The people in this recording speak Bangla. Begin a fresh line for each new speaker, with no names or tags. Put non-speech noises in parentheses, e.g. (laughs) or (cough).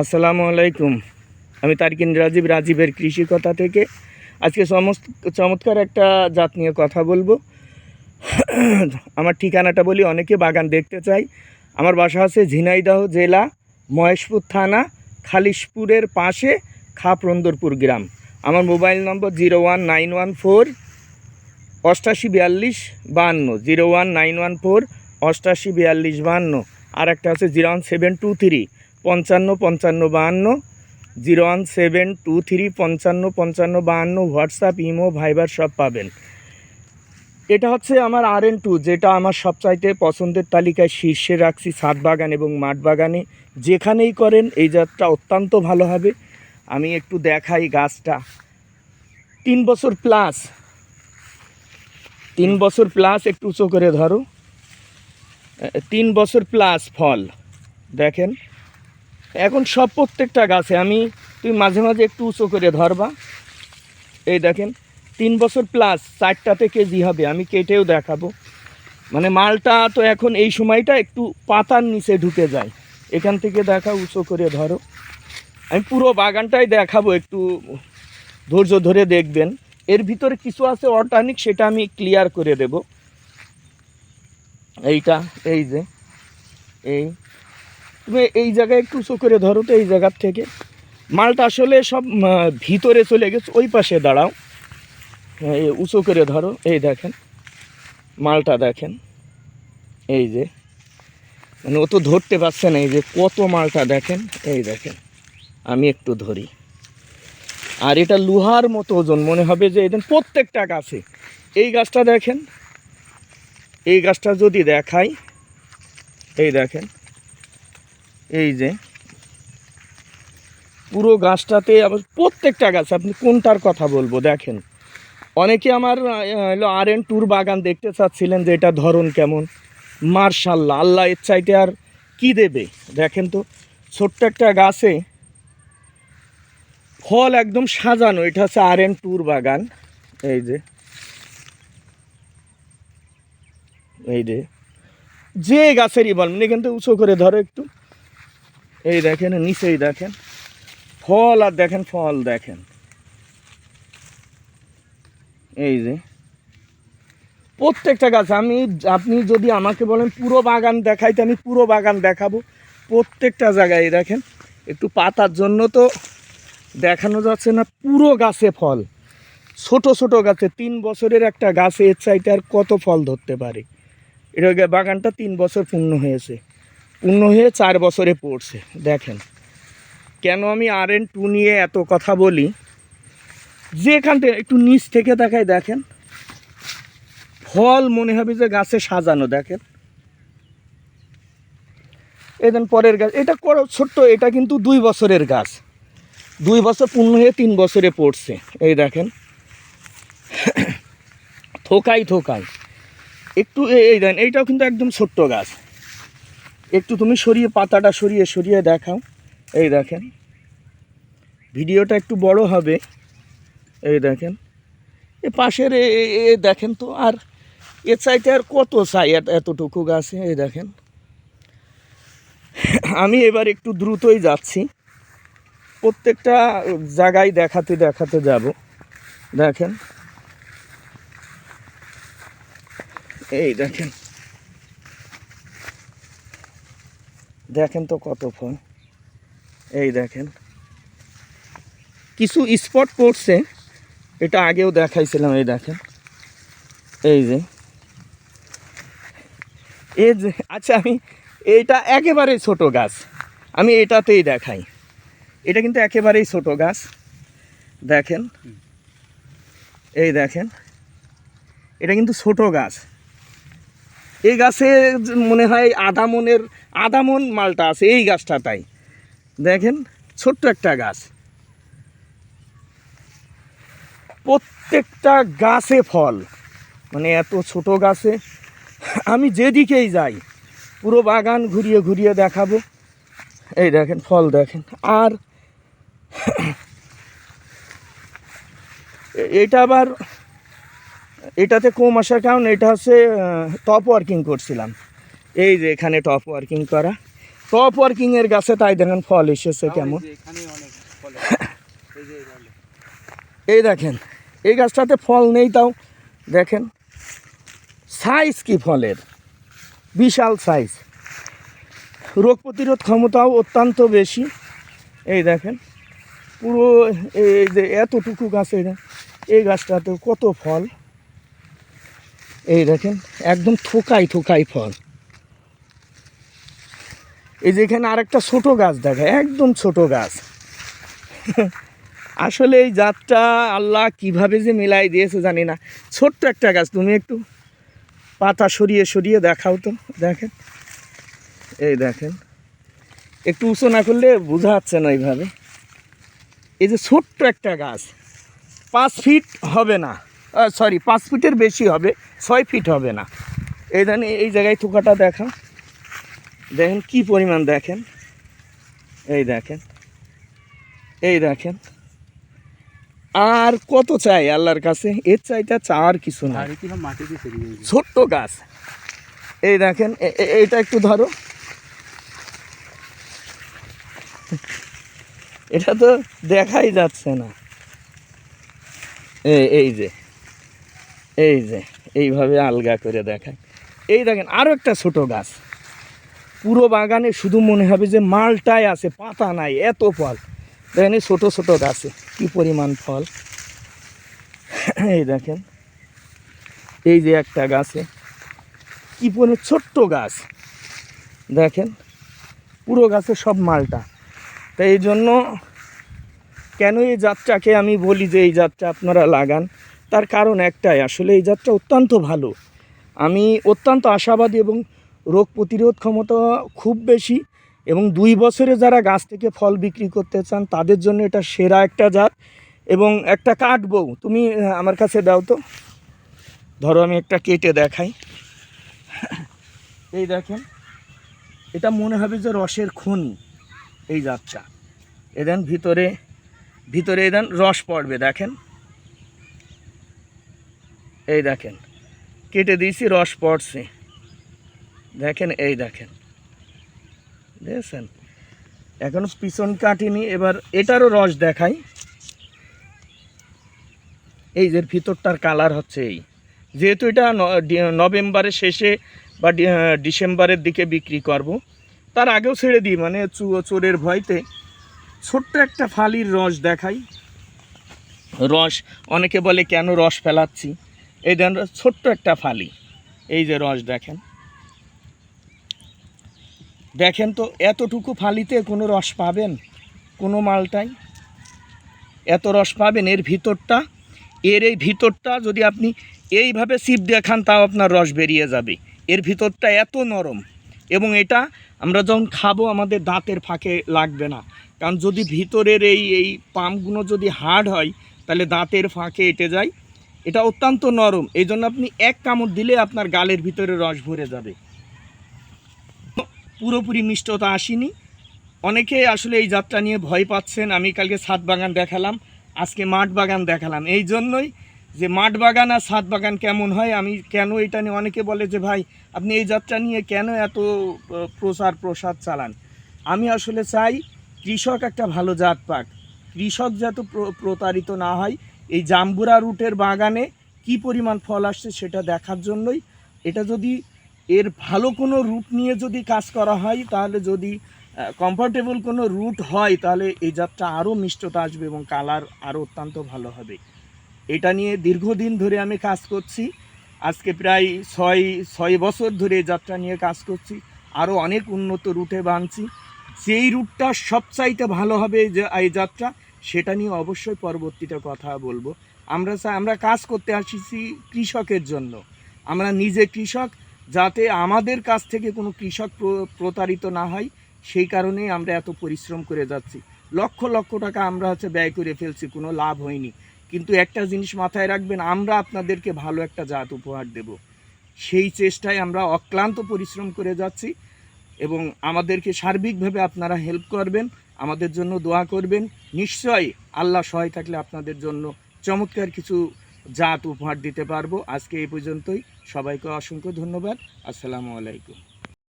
আসসালামু আলাইকুম। আমি তারিকিন রাজীব, রাজীবের কৃষি কথা থেকে। আজকে সমস্ত, চমৎকার একটা জাত নিয়ে কথা বলব। আমার ঠিকানাটা বলি, অনেকে বাগান দেখতে চাই আমার বাসা আছে ঝিনাইদহ জেলা, মহেশপুর থানা, খালিশপুরের পাশে খাপরন্দরপুর গ্রাম। আমার mobile number zero one nine one four, অষ্টাশি বিয়াল্লিশ বাহান্ন zero one nine one four, অষ্টাশি বিয়াল্লিশ বাহান্ন আর একটা আছে zero one seven two three. পঞ্চান্ন পঞ্চান্ন, বাহান্ন, zero one seven, two three, পঞ্চান্ন পঞ্চান্ন, বাহান্ন, হোয়াটসঅ্যাপ, ইমো, ভাইবার সব পাবেন। এটা হচ্ছে আমার আর এন টু যেটা আমার সবচাইতে পছন্দের তালিকায় শীর্ষে রাখছি, ছাদ বাগান এবং মাঠ বাগানে। যেখানেই করেন, এই জাতটা অত্যন্ত ভালো হবে। আমি একটু দেখাই গাছটা। তিন বছর প্লাস তিন বছর প্লাস একটু উঁচু করে ধরো। তিন বছর প্লাস ফল। দেখেন। এখন সব প্রত্যেকটা গাছে আমি, তুই মাঝে মাঝে একটু উঁচু করে ধরবা। এই দেখেন, তিন বছর প্লাস চারটাতে কেজি হবে, আমি কেটেও দেখাবো। মানে মালটা তো এখন এই সময়টা একটু পাতার নিচে ঢুকে যায়। এখান থেকে দেখা, উঁচু করে ধরো। আমি পুরো বাগানটাই দেখাবো, একটু ধৈর্য ধরে দেখবেন। এর ভিতরে কিছু আছে অর্গানিক সেটা আমি ক্লিয়ার করে দেব। এইটা, এই যে, এই তুমি এই জায়গায় একটু উঁচু করে ধরো তো এই জায়গার থেকে। মালটা আসলে সব ভিতরে চলে গেছে ওই পাশে দাঁড়াও। হ্যাঁ, উঁচু করে ধরো এই দেখেন মালটা দেখেন এই যে। মানে ও তো ধরতে পারছে না এই যে কত মালটা দেখেন এই দেখেন আমি একটু ধরি। আর এটা লোহার মতো ওজন মনে হবে যে এদের প্রত্যেকটা গাছে। এই গাছটা দেখেন এই গাছটা যদি দেখাই এই দেখেন এই যে, পুরো গাছটাতে আবার প্রত্যেকটা গাছ, আপনি কোনটার কথা বলব, দেখেন। অনেকে আমার হলো আর এন ট্যুর বাগান দেখতে চাচ্ছিলেন যে এটা ধরন কেমন। মার্শাল্লাহ, আল্লাহ এর চাইতে আর কি দেবে? দেখেন তো, ছোট্ট একটা গাছে ফল একদম সাজানো, এটা হচ্ছে আর এন ট্যুর বাগান। এই যে এই যে যে গাছেরই বল মানে এখান থেকে উঁচু করে ধরো একটু। এই দেখেন, নিচেই দেখেন। ফল আর দেখেন, ফল দেখেন। এই যে। প্রত্যেকটা গাছ, আমি, আপনি যদি আমাকে বলেন পুরো বাগান দেখাইতে, আমি পুরো বাগান দেখাবো। প্রত্যেকটা জায়গায় দেখেন, একটু পাতার জন্য তো দেখানো যাচ্ছে না, পুরো গাছে ফল। ছোট ছোট গাছে, তিন বছরের একটা গাছে এর চাইতে আর কত ফল ধরতে পারে? এটা বাগানটা তিন বছর পূর্ণ হয়েছে। পূর্ণ হয়ে চার বছরে পড়ছে, দেখেন। কেন আমি আর এন টু নিয়ে এত কথা বলি? যেখান থেকে একটু নিচ থেকে দেখায় দেখেন, ফল মনে হবে যে গাছে সাজানো, দেখেন। এদিন পরের গাছ, এটা করো, ছোট্ট, এটা কিন্তু দুই বছরের গাছ। দুই বছর পূর্ণ হয়ে তিন বছরে পড়ছে, এই দেখেন। থোকাই থোকাই। একটু এই দেন, এইটাও কিন্তু একদম ছোট্ট গাছ। একটু তুমি সরিয়ে পাতাটা সরিয়ে সরিয়ে দেখাও। এই দেখেন। ভিডিওটা একটু বড় হবে। এই দেখেন। এ পাশের এ- দেখেন তো, আর এর চাইতে আর কত চাই এত- এতটুকু গাছে? এই দেখেন। আমি এবার একটু দ্রুতই যাচ্ছি। প্রত্যেকটা জায়গায় দেখাতে দেখাতে যাব। দেখেন। এই দেখেন। দেখেন তো কত ফল। এই দেখেন। কিছু স্পট পড়ছে, এটা আগেও দেখাইছিলাম, এই দেখেন। এই যে। এই যে আচ্ছা আমি এইটা একেবারেই ছোট গাছ। আমি এটাতেই দেখাই। এটা কিন্তু একেবারেই ছোট গাছ। দেখেন। এই দেখেন। এটা কিন্তু ছোট গাছ। এই গাছে মনে হয় আধা মনের আধা মন মালটা আছে, এই গাছটা তাই। দেখেন, ছোট্ট একটা গাছ। প্রত্যেকটা গাছে ফল। মানে এত ছোট গাছে। আমি যেদিকেই যাই, পুরো বাগান ঘুরিয়ে ঘুরিয়ে দেখাবো। এই দেখেন, ফল দেখেন। আর এটা আবার এটাতে কম আসার কারণ এটা হচ্ছে টপ ওয়ার্কিং করছিলাম। এই যে এখানে টপ ওয়ার্কিং করা। টপ ওয়ার্কিং এর গাছে তাই দেখেন ফল এসেছে কেমন। (laughs)
এই
দেখেন এই গাছটাতে ফল নেই তাও। দেখেন সাইজ কি ফলের? বিশাল সাইজ রোগ প্রতিরোধ ক্ষমতাও অত্যন্ত বেশি। এই দেখেন পুরো এই যে এতটুকু গাছে এই গাছটাতে কত ফল। এই দেখেন, একদম থোকাই থোকাই ফল। এই যে এখানে আরেকটা ছোট গাছ দেখা, একদম ছোট গাছ। (laughs) আসলে এই জাতটা আল্লাহ কীভাবে যে মিলাই দিয়েছে জানি না। ছোট্ট একটা গাছ, তুমি একটু পাতা সরিয়ে সরিয়ে দেখাও তো, দেখেন। এই দেখেন, একটু উঁচু না করলে বোঝা যাচ্ছে না এইভাবে। এই যে ছোট্ট একটা গাছ, পাঁচ ফিট হবে না। সরি পাঁচ ফিটের বেশি হবে ছয় ফিট হবে না। এই দেখেন এই জায়গায় থোকাটা দেখা দেখেন কি পরিমাণ দেখেন। এই দেখেন এই দেখেন। আর কত চাই আল্লাহর কাছে? এর চাইটা চাওয়ার কিছু না। ছোট্ট গাছ। এই দেখেন এটা একটু ধরো। এটা তো দেখাই যাচ্ছে না। এই এই যে। এই যে, এইভাবে আলগা করে দেখায়। এই দেখেন আরও একটা ছোট গাছ। পুরো বাগানে শুধু মনে হবে যে মালটাই আছে, পাতা নাই, এত ফল। দেখেন, এই ছোটো ছোটো গাছে কি পরিমাণ ফল। এই দেখেন, এই যে একটা গাছে। কি পরিমাণ ছোট্ট গাছ। দেখেন, পুরো গাছে সব মালটা। তাই এই জন্য কেন এই জাতটাকে আমি বলি যে এই জাতটা আপনারা লাগান? তার কারণ একটাই, আসলে এই জাতটা অত্যন্ত ভালো। আমি অত্যন্ত আশাবাদী এবং রোগ প্রতিরোধ ক্ষমতা খুব বেশি এবং দুই বছরে যারা গাছ থেকে ফল বিক্রি করতে চান, তাদের জন্য এটা সেরা একটা জাত এবং একটা কাটবো তুমি আমার কাছে দাও তো। ধরো আমি একটা কেটে দেখাই। এই দেখেন, এটা মনে হবে যে রসের খনি এই জাতটা এদেন ভিতরে ভিতরে এদেন রস পড়বে, দেখেন। এই দেখেন, কেটে দিয়েছি রস পড়ছে। দেখেন, এই দেখেন। দেখেছেন? এখনও পিছন কাটিনি, এবার এটারও রস দেখাই। এই যে ভিতরটার কালার হচ্ছে এই। যেহেতু এটা নভেম্বরের শেষে বা ডিসেম্বরের দিকে বিক্রি করব, তার আগেও ছেড়ে দিই মানে চোরের ভয়তে। ছোট্ট একটা ফালির রস দেখাই। রস, অনেকে বলে, কেন রস ফেলাচ্ছি? এই দেন ছোট্ট একটা ফালি। এই যে রস দেখেন। দেখেন তো, এতটুকু ফালিতে কোনো রস পাবেন? কোনো মালটাই? এত রস পাবেন এর ভিতরটা? এর এই ভিতরটা যদি আপনি এইভাবে সিপ দিয়ে খান তাও আপনার রস বেরিয়ে যাবে। এর ভিতরটা এত নরম। এবং এটা আমরা যখন খাব, আমাদের দাঁতের ফাঁকে লাগবে না। কারণ যদি ভিতরের এই এই পামগুলো যদি হার্ড হয়, তাহলে দাঁতের ফাঁকে এটে যায়। এটা অত্যন্ত নরম। এই জন্য আপনি এক কামড় দিলে আপনার গালের ভিতরে রস ভরে যাবে। পুরোপুরি মিষ্টতা আসেনি। অনেকে আসলে এই যাত্রা নিয়ে ভয় পাচ্ছেন। আমি কালকে ছাদ বাগান দেখালাম, আজকে মাঠ বাগান দেখালাম। এই জন্যই যে মাঠ বাগান আর ছাদ বাগান কেমন হয়, আমি কেন এটা নিয়ে অনেকে বলে যে, ভাই, আপনি এই যাত্রা নিয়ে কেন এত প্রচার প্রসার চালান? আমি আসলে চাই, কৃষক একটা ভালো জাত পাক। কৃষক যাতে প্র- প্রতারিত না হয় এই জাম্বুরা রুটের বাগানে কি পরিমাণ ফল আসছে সেটা দেখার জন্যই। এটা যদি এর ভালো কোনো রুট নিয়ে যদি কাজ করা হয়, তাহলে যদি কমফোর্টেবল কোনো রুট হয়, তাহলে এই জাতটা আরও মিষ্টতা আসবে এবং কালার আরও অত্যন্ত ভালো হবে। এটা নিয়ে দীর্ঘদিন ধরে আমি কাজ করছি। আজকে প্রায় ছয় ছয় বছর ধরে এই যাত্রা নিয়ে কাজ করছি। আরও অনেক উন্নত রুটে বানছি। যেই রুটটা সবচাইতে ভালো হবে এই যাত্রা সেটা নিয়ে অবশ্যই পরবর্তীতে কথা বলব। আমরা আমরা কাজ করতে আসিছি কৃষকের জন্য। আমরা নিজে কৃষক, যাতে আমাদের কাছ থেকে কোনো কৃষক প্র- প্রতারিত না হয়, সেই কারণেই আমরা এত পরিশ্রম করে যাচ্ছি। লক্ষ লক্ষ টাকা আমরা হচ্ছে ব্যয় করে ফেলছি, কোনো লাভ হয়নি। কিন্তু একটা জিনিস মাথায় রাখবেন, আমরা আপনাদেরকে ভালো একটা জাত উপহার দেব। সেই চেষ্টায় আমরা অক্লান্ত পরিশ্রম করে যাচ্ছি এবং আমাদেরকে সার্বিকভাবে আপনারা হেল্প করবেন। আমাদের জন্য দোয়া করবেন। নিশ্চয়ই আল্লাহ সহায় থাকলে আপনাদের জন্য চমৎকার কিছু জাত উপহার দিতে পারব। আজকে এই পর্যন্তই। সবাইকে অসংখ্য ধন্যবাদ। আসসালামু আলাইকুম।